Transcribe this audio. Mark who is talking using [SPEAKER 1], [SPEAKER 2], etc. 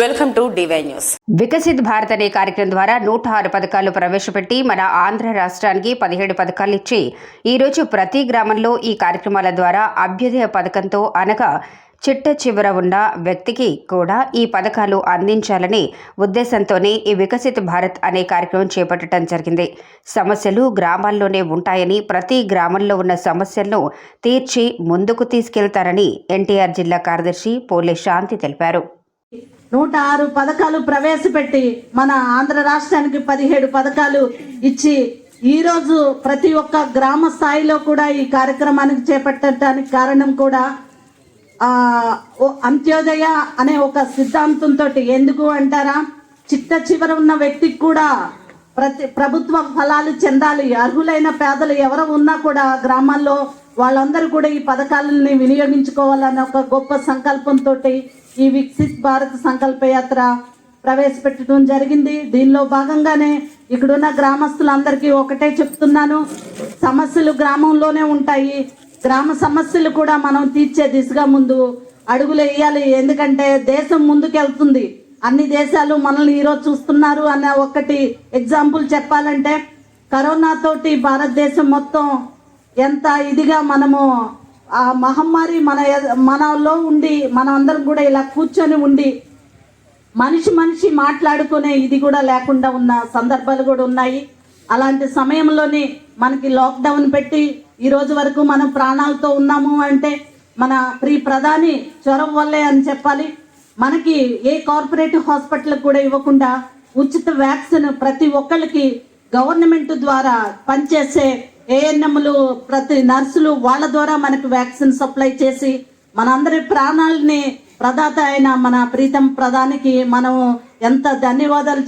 [SPEAKER 1] Welcome to DY news.
[SPEAKER 2] Viksit Bharat అనే కార్యక్రమం ద్వారా నూట ఆరు పథకాలు ప్రవేశపెట్టి మన ఆంధ్ర రాష్ట్రానికి పదిహేడు పథకాలు ఇచ్చి ఈరోజు ప్రతి గ్రామంలో ఈ కార్యక్రమాల ద్వారా అభ్యుదయ పథకంతో అనగా చిట్ట చివర ఉన్న వ్యక్తికి కూడా ఈ పథకాలు అందించాలని ఉద్దేశంతోనే ఈ వికసిత్ భారత్ అనే కార్యక్రమం చేపట్టడం జరిగింది. సమస్యలు గ్రామాల్లోనే ఉంటాయని ప్రతి గ్రామంలో ఉన్న సమస్యలను తీర్చి ముందుకు తీసుకెళ్తారని ఎన్టీఆర్ జిల్లా కార్యదర్శి పోలే శాంతి తెలిపారు.
[SPEAKER 3] నూట ఆరు పథకాలు ప్రవేశపెట్టి మన ఆంధ్ర రాష్ట్రానికి పదిహేడు పథకాలు ఇచ్చి ఈరోజు ప్రతి ఒక్క గ్రామ స్థాయిలో కూడా ఈ కార్యక్రమానికి చేపట్టడానికి కారణం కూడా అంత్యోదయ అనే ఒక సిద్ధాంతంతో ఎందుకు అంటారా? చిట్ట చివర ఉన్న వ్యక్తికి కూడా ప్రతి ప్రభుత్వ ఫలాలు చెందాలి అర్హులైన పేదలు ఎవరు ఉన్నా కూడా గ్రామాల్లో వాళ్ళందరూ కూడా ఈ పథకాలని వినియోగించుకోవాలన్న ఒక గొప్ప సంకల్పంతో ఈ వికసిత్ భారత్ సంకల్ప యాత్ర ప్రవేశపెట్టడం జరిగింది. దీనిలో భాగంగానే ఇక్కడున్న గ్రామస్తులందరికీ ఒకటే చెప్తున్నాను. సమస్యలు గ్రామంలోనే ఉంటాయి. గ్రామ సమస్యలు కూడా మనం తీర్చే దిశగా ముందు అడుగులు వేయాలి. ఎందుకంటే దేశం ముందుకెళ్తుంది. అన్ని దేశాలు మనల్ని ఈరోజు చూస్తున్నారు అన్న ఒకటి ఎగ్జాంపుల్ చెప్పాలంటే కరోనా తోటి భారతదేశం మొత్తం ఎంత ఇదిగా మనము ఆ మహమ్మారి మన మనలో ఉండి మనందరం అందరం కూడా ఇలా కూర్చొని ఉండి మనిషి మనిషి మాట్లాడుకునే ఇది కూడా లేకుండా ఉన్న సందర్భాలు కూడా ఉన్నాయి. అలాంటి సమయంలోనే మనకి లాక్డౌన్ పెట్టి ఈ రోజు వరకు మనం ప్రాణాలతో ఉన్నాము అంటే మన ప్రీ ప్రధాని జ్వరం వల్లే అని చెప్పాలి. మనకి ఏ కార్పొరేట్ హాస్పిటల్ కూడా ఇవ్వకుండా ఉచిత వ్యాక్సిన్ ప్రతి ఒక్కరికి గవర్నమెంట్ ద్వారా పనిచేసే ఏఎన్ఎంలు ప్రతి నర్సులు వాళ్ళ ద్వారా మనకు వ్యాక్సిన్ సప్లై చేసి మనందరి ప్రాణాలని ప్రదాత అయిన మన ప్రీతం ప్రధానికి మనం ఎంత ధన్యవాదాలు